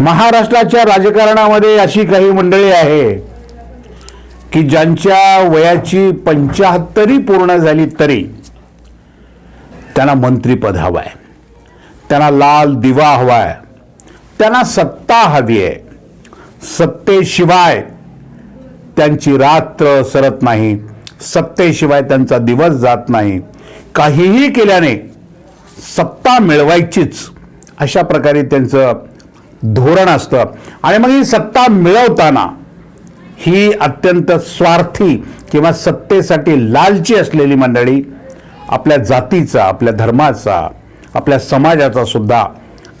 महाराष्ट्राच्या राजकारणामध्ये अशी काही मंडळी आहे की ज्यांच्या वयाची पंचाहत्तरी पूर्ण झाली तरी त्यांना मंत्रीपद हवं आहे त्यांना लाल दिवा हवा आहे त्यांना सत्ता हवी आहे. सत्तेशिवाय त्यांची रात्र सरत नाही. सत्तेशिवाय त्यांचा दिवस जात नाही. काहीही केल्याने सत्ता मिळवायचीच अशा प्रकारे त्यांचं धोरण असतं. आणि मग ही सत्ता मिळवताना ही अत्यंत स्वार्थी किंवा सत्तेसाठी लालची असलेली मंडळी आपल्या जातीचा आपल्या धर्माचा आपल्या समाजाचा सुद्धा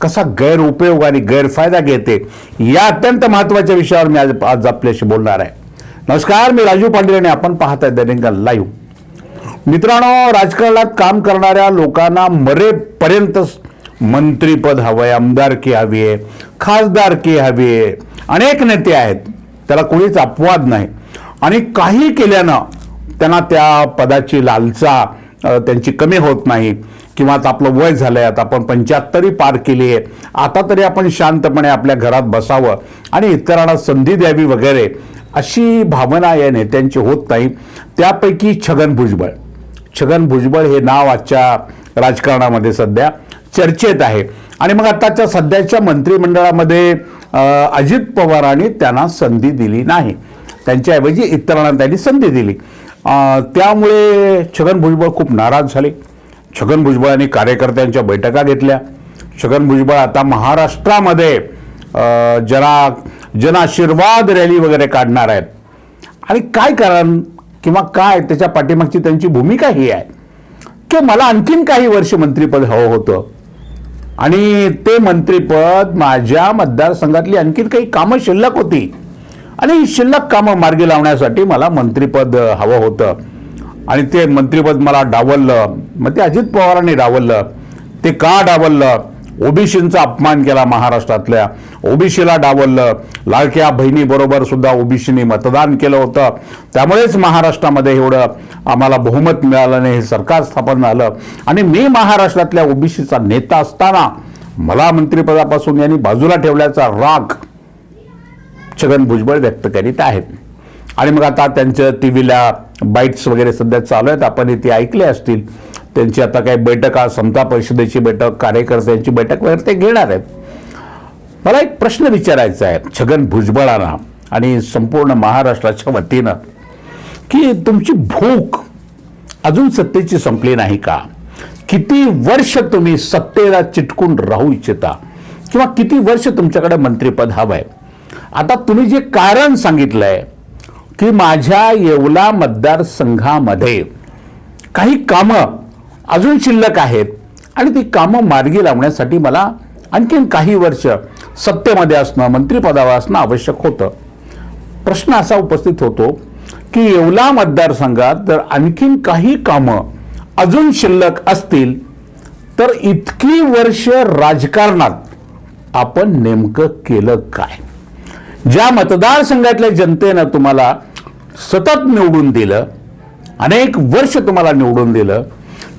कसा गैरउपयोग आणि गैरफायदा घेते या अत्यंत महत्त्वाच्या विषयावर मी आज आज आपल्याशी बोलणार आहे. नमस्कार मी राजू पाटील आणि आपण पाहत आहे दैनिक लाईव्ह मित्रांनो राजकारणात काम करणाऱ्या लोकांना मरेपर्यंत मंत्रीपद हवं आहे आमदारकी हवी आहे खासदारकी हवी आहे. अनेक नेते आहेत. त्याला कोणीच अपवाद नाही. आणि काही केल्यानं त्यांना त्या पदाची लालसा त्यांची कमी होत नाही. किंवा आता आपलं वय झालं आहे आता आपण पंच्याहत्तरी पार केली आहे. आता तरी आपण शांतपणे आपल्या घरात बसावं आणि इतरांना संधी द्यावी वगैरे अशी भावना या नेत्यांची होत नाही. त्यापैकी छगन भुजबळ. छगन भुजबळ हे नाव आजच्या राजकारणामध्ये सध्या चर्चेत आहे. आणि मग आताच्या सध्याच्या मंत्रिमंडळामध्ये अजित पवारांनी त्यांना संधी दिली नाही. त्यांच्याऐवजी इतरांना त्यांनी संधी दिली. त्यामुळे छगन भुजबळ खूप नाराज झाले. छगन भुजबळांनी कार्यकर्त्यांच्या बैठका घेतल्या. छगन भुजबळ आता महाराष्ट्रामध्ये जना जनाशीर्वाद रॅली वगैरे काढणार आहेत. आणि काय कारण किंवा काय त्याच्या पाठीमागची त्यांची भूमिका ही आहे? की मला आणखीन काही वर्ष मंत्रीपद हवं होतं. आणि ते मंत्रीपद माझ्या मतदारसंघातली आणखीन काही कामं शिल्लक होती. आणि ही शिल्लक कामं मार्गी लावण्यासाठी मला मंत्रीपद हवं होतं. आणि ते मंत्रीपद मला डावललं. मग ते अजित पवारांनी डावललं. ते का डावललं? ओबीसींचा अपमान केला महाराष्ट्रातल्या. ओबीसीला डावललं. लाडक्या बहिणीबरोबर सुद्धा ओबीसीने मतदान केलं होतं. त्यामुळेच महाराष्ट्रामध्ये एवढं आम्हाला बहुमत मिळालं नाही हे सरकार स्थापन झालं. आणि मी महाराष्ट्रातल्या ओबीसीचा नेता असताना मला मंत्रिपदापासून यांनी बाजूला ठेवल्याचा राग छगन भुजबळ व्यक्त करीत आहेत. आणि मग आता त्यांचं टी व्हीला बाईट्स वगैरे सध्या चालू आहेत. आपण ते ऐकले असतील. त्यांची आता काही बैठका समता परिषदेची बैठक कार्यकर्त्यांची बैठक वगैरे ते घेणार आहेत. मला एक प्रश्न विचारायचा आहे छगन भुजबळांना आणि संपूर्ण महाराष्ट्राच्या वतीनं की तुमची भूक अजून सत्तेची संपली नाही का? किती वर्ष तुम्ही सत्तेला चिटकून राहू इच्छिता? किंवा किती वर्ष तुमच्याकडे मंत्रीपद आहे आता तुम्ही जे कारण सांगितलं आहे की माझ्या येवला मतदारसंघामध्ये काही कामं अजून शिल्लक आहेत. आणि ती कामं मार्गी लावण्यासाठी मला आणखीन काही वर्ष सत्तेमध्ये असणं मंत्रिपदावर असणं आवश्यक होतं. प्रश्न असा उपस्थित होतो की येवला मतदारसंघात जर आणखीन काही कामं अजून शिल्लक असतील तर इतकी वर्ष राजकारणात आपण नेमकं केलं काय? ज्या मतदारसंघातल्या जनतेनं तुम्हाला सतत निवडून दिलं अनेक वर्ष तुम्हाला निवडून दिलं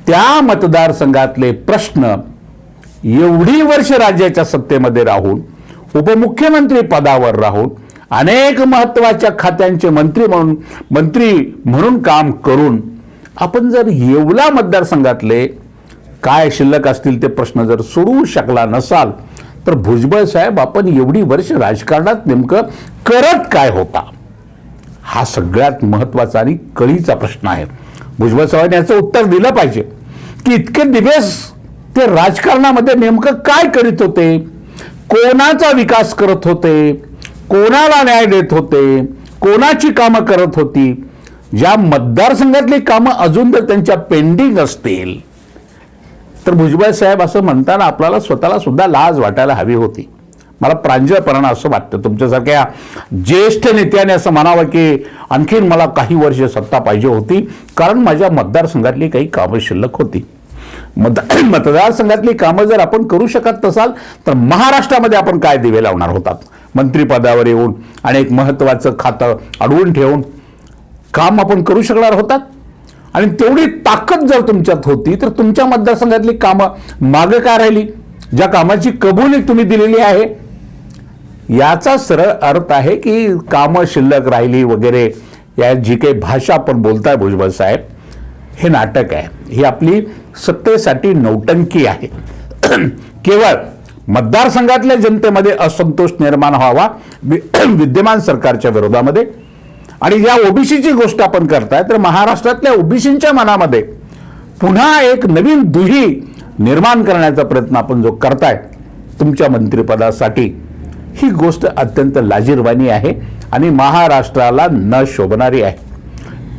त्या मतदारसंघातले प्रश्न एवढी वर्ष राज्याच्या सत्तेमध्ये राहून उपमुख्यमंत्री पदावर राहून अनेक महत्त्वाच्या खात्यांचे मंत्री म्हणून मंत्री म्हणून काम करून आपण जर येवला मतदारसंघातले काय शिल्लक असतील ते प्रश्न जर सोडवू शकला नसाल तर भुजबळ साहेब आपण एवढी वर्ष राजकारणात नेमकं करत काय होता? हा सगळ्यात महत्त्वाचा आणि कळीचा प्रश्न आहे. भुजबळ साहेबांनी याचं उत्तर दिलं पाहिजे. की इतके दिवस ते राजकारणामध्ये नेमकं काय करीत होते? कोणाचा विकास करत होते? कोणाला न्याय देत होते? कोणाची कामं करत होती? ज्या मतदारसंघातली कामं अजून जर त्यांच्या पेंडिंग असतील तर भुजबळ साहेब असं म्हणताना आपल्याला स्वतःला सुद्धा लाज वाटायला हवी होती. मला प्रांजळपणानं असं वाटतं. तुमच्यासारख्या ज्येष्ठ नेत्याने असं म्हणावं की आणखीन मला काही वर्ष सत्ता पाहिजे होती कारण माझ्या मतदारसंघातली काही कामं शिल्लक होती. मत मतदारसंघातली कामं जर आपण करू शकत नसाल तर महाराष्ट्रामध्ये आपण काय दिवे लावणार होतात? मंत्रिपदावर येऊन आणि एक महत्त्वाचं खातं अडवून ठेवून काम आपण करू शकणार होतात? आणि तेवढी ताकद जर तुमच्यात होती तर तुमच्या मतदारसंघातली कामं मागं का राहिली? ज्या कामाची कबुली तुम्ही दिलेली आहे याचा सरळ अर्थ आहे की कामं शिल्लक राहिली वगैरे या जी काही भाषा आपण बोलताय भुजबळ साहेब हे नाटक आहे. ही आपली सत्तेसाठी नौटंकी आहे. केवळ मतदारसंघातल्या जनतेमध्ये असंतोष निर्माण व्हावा वि- विद्यमान सरकारच्या विरोधामध्ये. आणि या ओबीसीची गोष्ट आपण करताय तर महाराष्ट्रातल्या ओबीसींच्या मनामध्ये पुन्हा एक नवीन दुही निर्माण करण्याचा प्रयत्न आपण जो करताय तुमच्या मंत्रिपदासाठी ही गोष्ट अत्यंत लाजीरवाणी आहे आणि महाराष्ट्राला न शोभणारी आहे.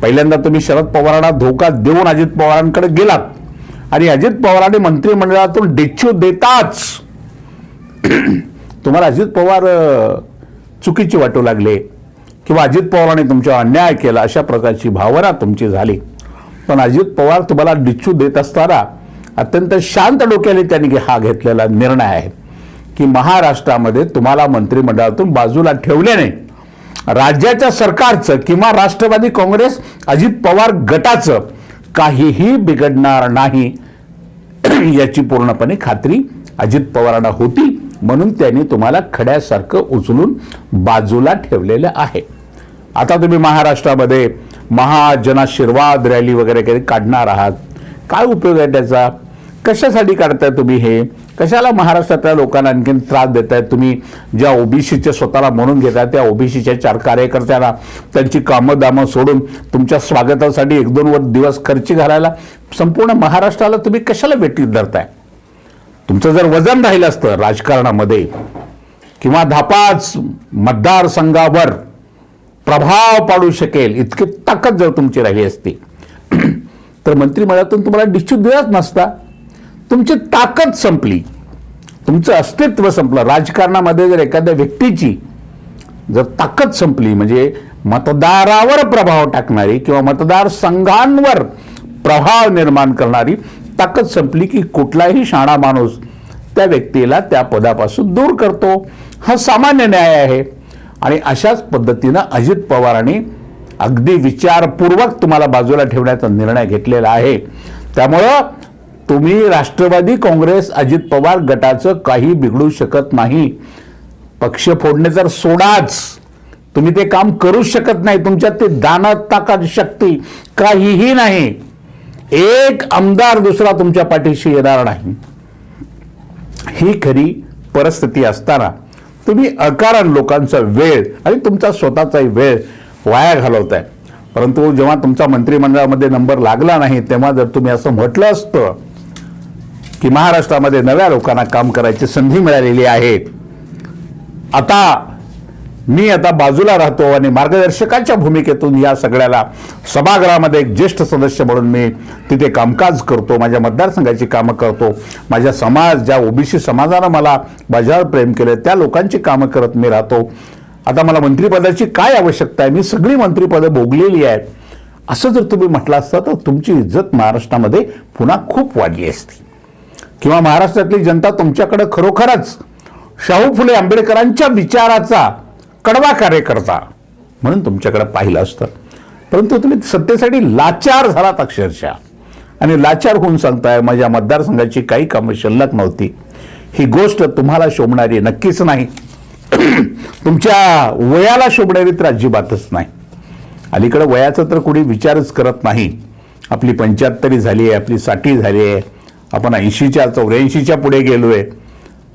पहिल्यांदा तुम्ही शरद पवारांना धोका देऊन अजित पवारांकडे गेलात आणि अजित पवारांनी मंत्रिमंडळातून डिच्छू देताच तुम्हाला अजित पवार चुकीचे चुकीची वाटू लागले किंवा अजित पवारांनी तुमच्यावर अन्याय केला अशा प्रकारची भावना तुमची झाली. पण अजित पवार तुम्हाला डिच्छू देत असताना अत्यंत शांत डोक्याने त्यांनी हा घेतलेला निर्णय आहे. की महाराष्ट्रामध्ये तुम्हाला मंत्रिमंडळातून बाजूला ठेवल्याने राज्याच्या सरकारचं किंवा राष्ट्रवादी काँग्रेस अजित पवार गटाचं काहीही बिघडणार नाही. याची पूर्णपणे खात्री अजित पवारांना होती. म्हणून त्यांनी तुम्हाला खड्यासारखं उचलून बाजूला ठेवलेलं आहे. आता तुम्ही महाराष्ट्रामध्ये महाजनाशीर्वाद रॅली वगैरे काही काढणार आहात. काय उपयोग आहे त्याचा? कशासाठी काढताय तुम्ही हे? कशाला महाराष्ट्रातल्या लोकांना आणखीन त्रास देत आहेत तुम्ही ज्या ओबीसीचे स्वतःला म्हणून घेताय त्या ओबीसीच्या चार कार्यकर्त्यांना त्यांची कामं दामं सोडून तुमच्या स्वागतासाठी एक दोन वर दिवस खर्ची घालायला संपूर्ण महाराष्ट्राला तुम्ही कशाला वेटीत धरताय? तुमचं जर वजन राहिलं असतं राजकारणामध्ये किंवा धापाच मतदारसंघावर प्रभाव पाडू शकेल इतकी ताकद जर तुमची राहिली असती तर मंत्रिमंडळातून तुम्हाला डिस्ट्रिक्ट दिलाच नसता. तुमची ताकद संपली. तुमचं अस्तित्व संपलं. राजकारणामध्ये जर एखाद्या व्यक्तीची जर ताकद संपली म्हणजे मतदारावर प्रभाव टाकणारी किंवा मतदार संघांवर प्रभाव निर्माण करणारी ताकद संपली की कुठलाही शाणा माणूस त्या व्यक्तीला त्या पदापासून दूर करतो. हा सामान्य न्याय आहे. आणि अशाच पद्धतीनं अजित पवारांनी अगदी विचारपूर्वक तुम्हाला बाजूला ठेवण्याचा निर्णय घेतलेला आहे. त्यामुळं तुम्ही राष्ट्रवादी काँग्रेस अजित पवार गटाचं काही बिघडू शकत नाही. पक्ष फोडणे तर सोडाच तुम्ही ते काम करूच शकत नाही. तुमच्यात ते दानत ताकद शक्ती काहीही नाही. एक आमदार दुसरा तुमच्या पाठीशी येणार नाही. ही खरी परिस्थिती असताना तुम्ही अकारण लोकांचा वेळ आणि तुमचा स्वतःचाही वेळ वाया घालवताय. परंतु जेव्हा तुमचा मंत्रिमंडळामध्ये नंबर लागला नाही तेव्हा जर तुम्ही असं म्हटलं असतं की महाराष्ट्रामध्ये नव्या लोकांना काम करायची संधी मिळालेली आहे. आता मी आता बाजूला राहतो आणि मार्गदर्शकाच्या भूमिकेतून या सगळ्याला सभागृहामध्ये एक ज्येष्ठ सदस्य म्हणून मी तिथे कामकाज करतो माझ्या मतदारसंघाची कामं करतो. माझ्या समाज ज्या ओबीसी समाजानं मला माझ्यावर प्रेम केलं त्या लोकांची कामं करत मी राहतो. आता मला मंत्रिपदाची काय आवश्यकता आहे? मी सगळी मंत्रिपदं भोगलेली आहेत. असं जर तुम्ही म्हटलं असतं तर तुमची इज्जत महाराष्ट्रामध्ये पुन्हा खूप वाढली असती. किंवा महाराष्ट्रातली जनता तुमच्याकडं खरोखरच शाहू फुले आंबेडकरांच्या विचाराचा कडवा कार्यकर्ता म्हणून तुमच्याकडे पाहिलं असतं. परंतु तुम्ही सत्तेसाठी लाचार झालात अक्षरशः. आणि लाचार होऊन सांगताय माझ्या मतदारसंघाची काही कामं शिल्लक नव्हती. ही गोष्ट तुम्हाला शोभणारी नक्कीच नाही. तुमच्या वयाला शोभणारी तर अजिबातच नाही. अलीकडं वयाचा तर कुणी विचारच करत नाही. आपली पंच्याहत्तरी झाली आहे आपली साठी झाली आहे. आपण ऐंशीच्या चौऱ्याऐंशीच्या पुढे गेलो आहे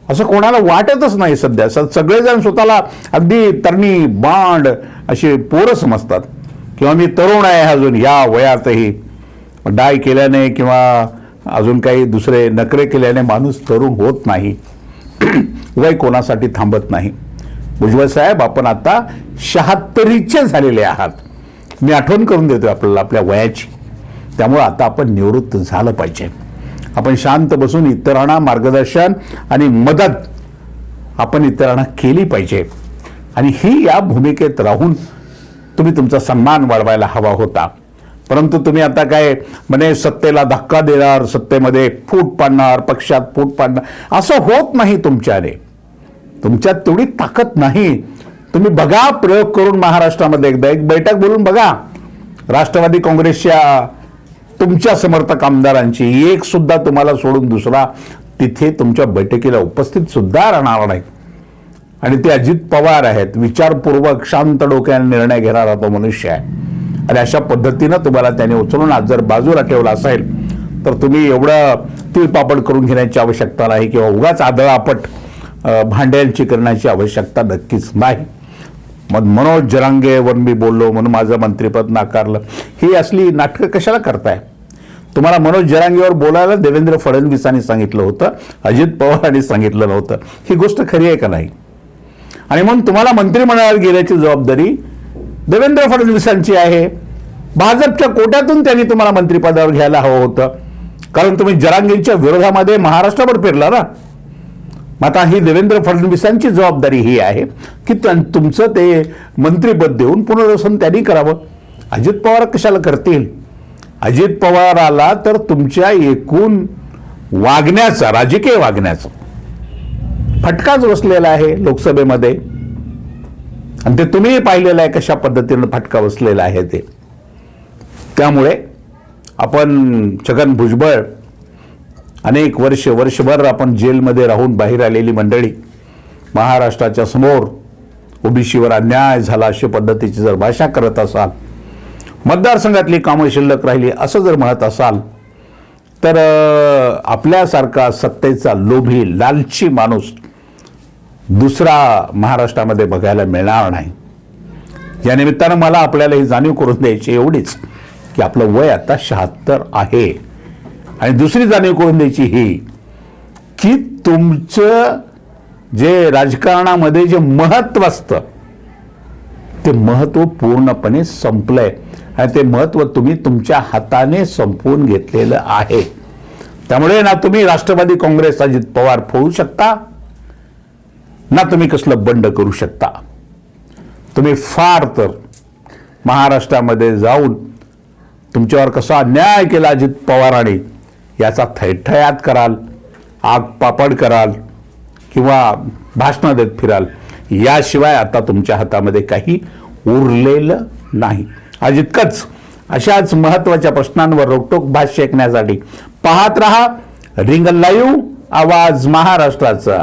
असं कोणाला वाटतच नाही सध्या. स- सगळेजण स्वतःला अगदी तरणी बांड असे पोरं समजतात. किंवा मी तरुण आहे अजून या वयातही. डाय केल्याने किंवा अजून काही दुसरे नखरे केल्याने माणूस तरुण होत नाही. वय कोणासाठी थांबत नाही. भुजबळ साहेब आपण आता शहात्तरीचे झालेले आहात. मी आठवण करून देतो आपल्याला आपल्या वयाची. त्यामुळं आता आपण निवृत्त झालं पाहिजे. आपण शांत बसून इतरांना मार्गदर्शन आणि मदत आपण इतरांना केली पाहिजे. आणि ही या भूमिकेत राहून तुम्ही तुमचा सन्मान वाढवायला हवा होता. परंतु तुम्ही आता काय म्हणे सत्तेला धक्का देणार सत्तेमध्ये फूट पाडणार पक्षात फूट पाडणार असं होत नाही तुमच्याने. तुमच्यात तेवढी ताकद नाही. तुम्ही बघा प्रयोग करून महाराष्ट्रामध्ये एकदा एक बैठक बोलून बघा. राष्ट्रवादी काँग्रेसच्या तुमच्या समर्थक आमदारांची एक सुद्धा तुम्हाला सोडून दुसरा तिथे तुमच्या बैठकीला उपस्थित सुद्धा राहणार नाही. आणि ते अजित पवार आहेत. विचारपूर्वक शांत डोक्याने निर्णय घेणारा तो मनुष्य आहे. आणि अशा पद्धतीनं तुम्हाला त्याने उचलून आज जर बाजूला ठेवला असेल तर तुम्ही एवढं तिळपापड करून घेण्याची आवश्यकता नाही किंवा उगाच आदळापट भांड्यांची करण्याची आवश्यकता नक्कीच नाही. मग मनोज जरांगेवर मी बोललो म्हणून माझं मंत्रिपद नाकारलं. ही असली नाटकं कशाला करताय? तुम्हाला मनोज जरांगेवर बोलायला देवेंद्र फडणवीसांनी सांगितलं होतं अजित पवारांनी सांगितलं नव्हतं. ही गोष्ट खरी आहे का नाही? आणि म्हणून तुम्हाला मंत्रिमंडळात गेल्याची जबाबदारी देवेंद्र फडणवीसांची आहे. भाजपच्या कोट्यातून त्यांनी तुम्हाला मंत्रिपदावर घ्यायला हवं होतं. कारण तुम्ही जरांगेंच्या विरोधामध्ये महाराष्ट्रावर फिरला ना? आता ही देवेंद्र फडणवीसांची जबाबदारी ही आहे की तुमचं ते मंत्रिपद देऊन पुनर्वसन त्यांनी करावं. अजित पवार कशाला करतील? अजित पवार आला तर तुमच्या एकूण वागण्याचा राजकीय वागण्याचा फटकाच बसलेला आहे लोकसभेमध्ये. आणि ते तुम्हीही पाहिलेलं आहे कशा पद्धतीनं फटका बसलेला आहे ते. त्यामुळे आपण छगन भुजबळ अनेक वर्ष वर्षभर आपण जेलमध्ये राहून बाहेर आलेली मंडळी महाराष्ट्राच्या समोर ओबीसीवर अन्याय झाला अशा पद्धतीची जर भाषा करत असाल मतदारसंघातली कामं शिल्लक राहिली असं जर म्हणत असाल तर आपल्यासारखा सत्तेचा लोभी लालची माणूस दुसरा महाराष्ट्रामध्ये बघायला मिळणार नाही. या निमित्तानं मला आपल्याला ही जाणीव करून द्यायची एवढीच की आपलं वय आता शहात्तर आहे. आणि दुसरी जाणीव करून द्यायची? ही. की तुमचं जे राजकारणामध्ये जे महत्त्व असतं ते महत्त्व पूर्णपणे संपलंय. आणि ते महत्त्व तुम्ही तुमच्या हाताने संपवून घेतलेलं आहे. त्यामुळे ना तुम्ही राष्ट्रवादी काँग्रेस अजित पवार फोडू शकता ना तुम्ही कसलं बंड करू शकता. तुम्ही फार तर महाराष्ट्रामध्ये जाऊन तुमच्यावर कसा अन्याय केला अजित पवारांनी याचा थैठयात कराल आग पापड कराल किंवा भाषणं देत फिराल याशिवाय आता तुमच्या हातामध्ये काही उरलेलं नाही. आज इतकंच. अशाच महत्त्वाच्या प्रश्नांवर रोकटोक भाष्य ऐकण्यासाठी पाहत रहा रिंग लाईव्ह आवाज महाराष्ट्राचा.